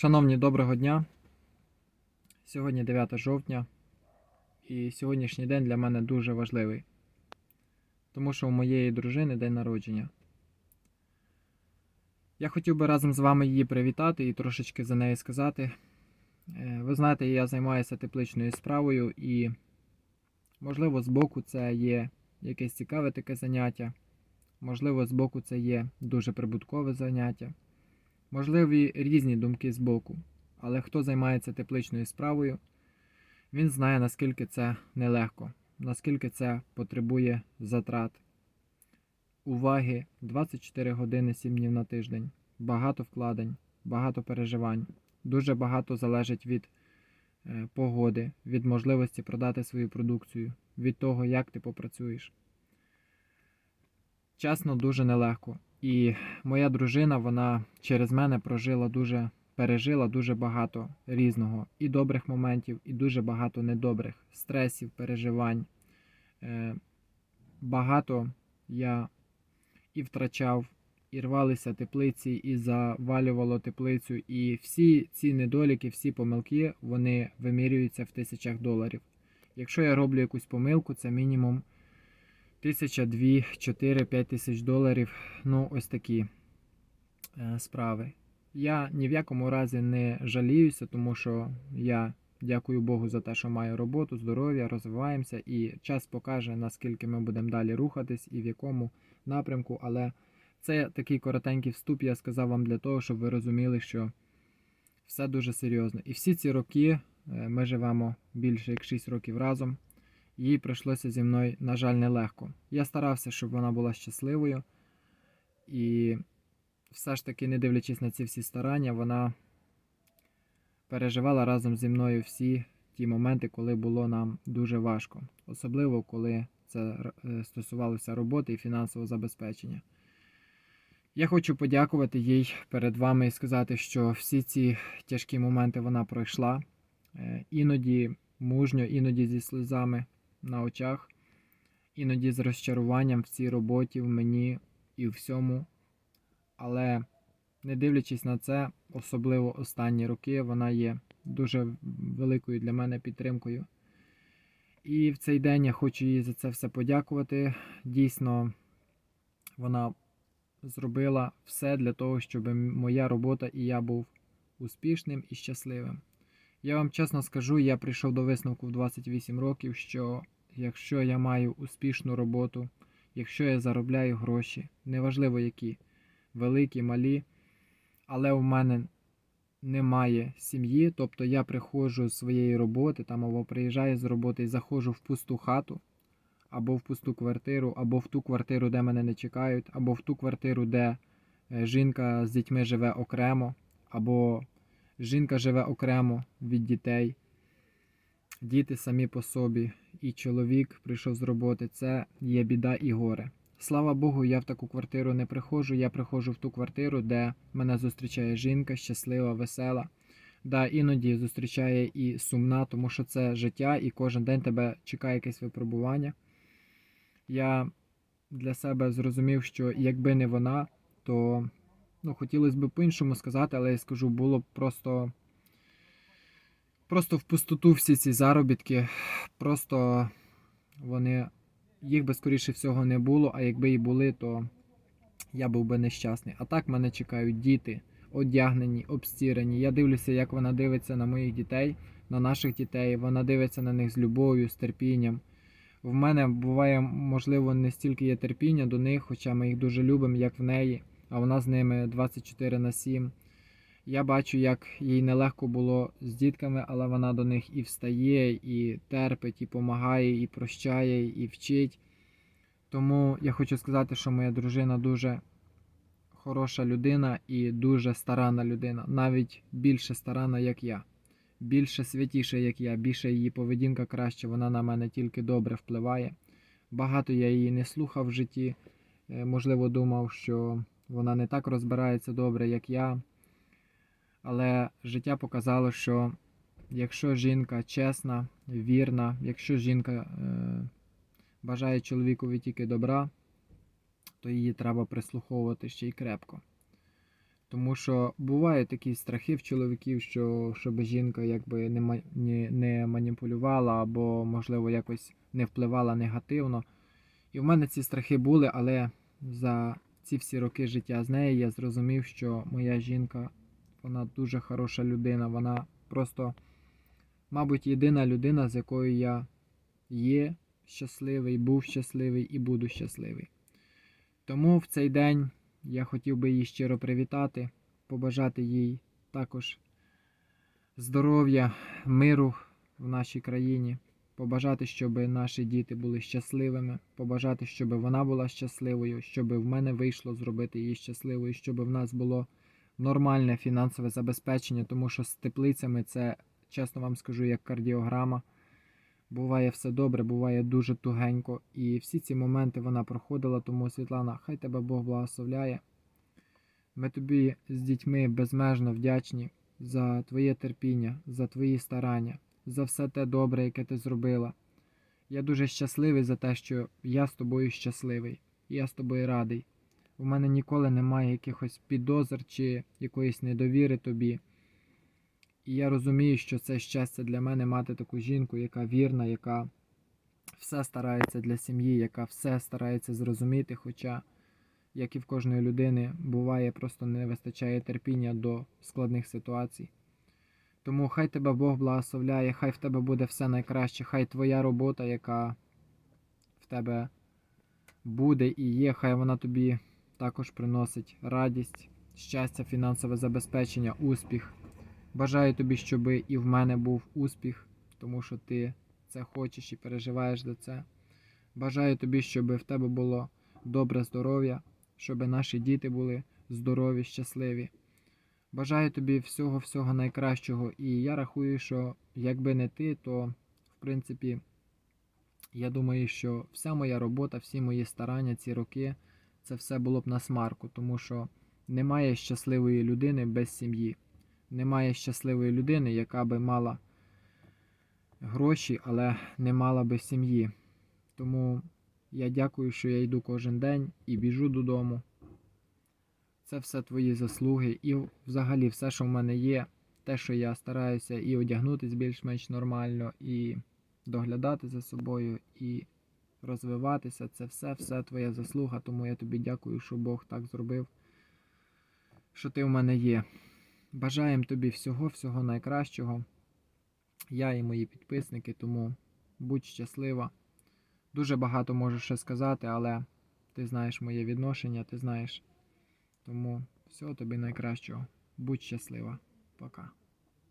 Шановні, доброго дня. Сьогодні 9 жовтня, і сьогоднішній день для мене дуже важливий, тому що у моєї дружини день народження. Я хотів би разом з вами її привітати і трошечки за неї сказати. Е, Ви знаєте, я займаюся тепличною справою, і, можливо, збоку це є якесь цікаве таке заняття, можливо, збоку це є дуже прибуткове заняття. Можливі різні думки з боку, але хто займається тепличною справою, він знає, наскільки це нелегко, наскільки це потребує затрат, уваги 24 години 7 днів на тиждень, багато вкладень, багато переживань. Дуже багато залежить від е, погоди, від можливості продати свою продукцію, від того, як ти попрацюєш. Чесно, дуже нелегко. І моя дружина, вона через мене прожила дуже, пережила дуже багато різного і добрих моментів, і дуже багато недобрих стресів, переживань. Е, багато я і втрачав, і рвалися теплиці, і завалювало теплицю. І всі ці недоліки, всі помилки, вони вимірюються в тисячах доларів. Якщо я роблю якусь помилку, це мінімум тисяча, дві, чотири, п'ять тисяч доларів. Ну, ось такі е, справи. Я ні в якому разі не жаліюся, тому що я дякую Богу за те, що маю роботу, здоров'я, розвиваємося, і час покаже, наскільки ми будемо далі рухатись і в якому напрямку. Але це такий коротенький вступ, я сказав вам для того, щоб ви розуміли, що все дуже серйозно. І всі ці роки е, ми живемо більше як 6 років разом. Їй прийшлося зі мною, на жаль, нелегко. Я старався, щоб вона була щасливою. І все ж таки, не дивлячись на ці всі старання, вона переживала разом зі мною всі ті моменти, коли було нам дуже важко. Особливо, коли це е, стосувалося роботи і фінансового забезпечення. Я хочу подякувати їй перед вами і сказати, що всі ці тяжкі моменти вона пройшла. Е, Іноді мужньо, іноді зі сльозами на очах, іноді з розчаруванням в цій роботі, в мені і в всьому. Але не дивлячись на це, особливо останні роки, вона є дуже великою для мене підтримкою. І в цей день я хочу їй за це все подякувати. Дійсно, вона зробила все для того, щоб моя робота і я був успішним і щасливим. Я вам чесно скажу, я прийшов до висновку в 28 років, що якщо я маю успішну роботу, якщо я заробляю гроші, неважливо які, великі, малі, але у мене немає сім'ї, тобто я приходжу з своєї роботи там або приїжджаю з роботи і заходжу в пусту хату, або в пусту квартиру, або в ту квартиру, де мене не чекають, або в ту квартиру, де е, жінка з дітьми живе окремо, або жінка живе окремо від дітей, діти самі по собі, і чоловік прийшов з роботи. Це є біда і горе. Слава Богу, я в таку квартиру не приходжу. Я приходжу в ту квартиру, де мене зустрічає жінка, щаслива, весела. Да, іноді зустрічає і сумна, тому що це життя, і кожен день тебе чекає якесь випробування. Я для себе зрозумів, що якби не вона, то ну, хотілося б по-іншому сказати, але я скажу, було б просто просто в пустоту всі ці заробітки. Просто вони, їх би скоріше всього не було, а якби і були, то я був би нещасний. А так мене чекають діти, одягнені, обстірені. Я дивлюся, як вона дивиться на моїх дітей, на наших дітей. Вона дивиться на них з любов'ю, з терпінням. В мене буває, можливо, не стільки є терпіння до них, хоча ми їх дуже любимо, як в неї, а вона з ними 24 на 7. Я бачу, як їй нелегко було з дітками, але вона до них і встає, і терпить, і допомагає, і прощає, і вчить. Тому я хочу сказати, що моя дружина дуже хороша людина і дуже старана людина, навіть більше старана, як я більше святіша, як я, більше її поведінка краще, вона на мене тільки добре впливає. Багато я її не слухав в житті. Е, Можливо, думав, що вона не так розбирається добре, як я. Але життя показало, що якщо жінка чесна, вірна, якщо жінка е, бажає чоловікові тільки добра, то її треба прислуховувати ще й крепко. Тому що бувають такі страхи в чоловіків, що щоб жінка якби не, не, не маніпулювала або, можливо, якось не впливала негативно. І в мене ці страхи були, але за ці всі роки життя з нею я зрозумів, що моя жінка вона дуже хороша людина. Вона просто, мабуть, єдина людина, з якою я є щасливий, був щасливий і буду щасливий. Тому в цей день я хотів би її щиро привітати, побажати їй також здоров'я, миру в нашій країні, побажати, щоб наші діти були щасливими, побажати, щоб вона була щасливою, щоб в мене вийшло зробити її щасливою, щоб в нас було нормальне фінансове забезпечення, тому що з теплицями це, чесно вам скажу, як кардіограма. Буває все добре, буває дуже тугенько. І всі ці моменти вона проходила, тому Світлана, хай тебе Бог благословляє. Ми тобі з дітьми безмежно вдячні за твоє терпіння, за твої старання, за все те добре, яке ти зробила. Я дуже щасливий за те, що я з тобою щасливий, я з тобою радий. У мене ніколи немає якихось підозр чи якоїсь недовіри тобі. І я розумію, що це щастя для мене мати таку жінку, яка вірна, яка все старається для сім'ї, яка все старається зрозуміти. Хоча, як і в кожної людини, буває, просто не вистачає терпіння до складних ситуацій. Тому хай тебе Бог благословляє, хай в тебе буде все найкраще, хай твоя робота, яка в тебе буде і є, хай вона тобі також приносить радість, щастя, фінансове забезпечення, успіх. Бажаю тобі, щоб і в мене був успіх, тому що ти це хочеш і переживаєш за це. Бажаю тобі, щоб в тебе було добре здоров'я, щоб наші діти були здорові, щасливі. Бажаю тобі всього-всього найкращого. І я рахую, що якби не ти, то в принципі я думаю, що вся моя робота, всі мої старання, ці роки, це все було б на смарку, тому що немає щасливої людини без сім'ї. Немає щасливої людини, яка би мала гроші, але не мала би сім'ї. Тому я дякую, що я йду кожен день і біжу додому. Це все твої заслуги. І взагалі все, що в мене є, те, що я стараюся і одягнутися більш-менш нормально, і доглядати за собою, і розвиватися, це все, все твоя заслуга. Тому я тобі дякую, що Бог так зробив, що ти в мене є. Бажаємо тобі всього, всього найкращого. Я і мої підписники, тому будь щаслива. Дуже багато можу ще сказати, але ти знаєш моє відношення, ти знаєш. Тому всього тобі найкращого. Будь щаслива. Пока.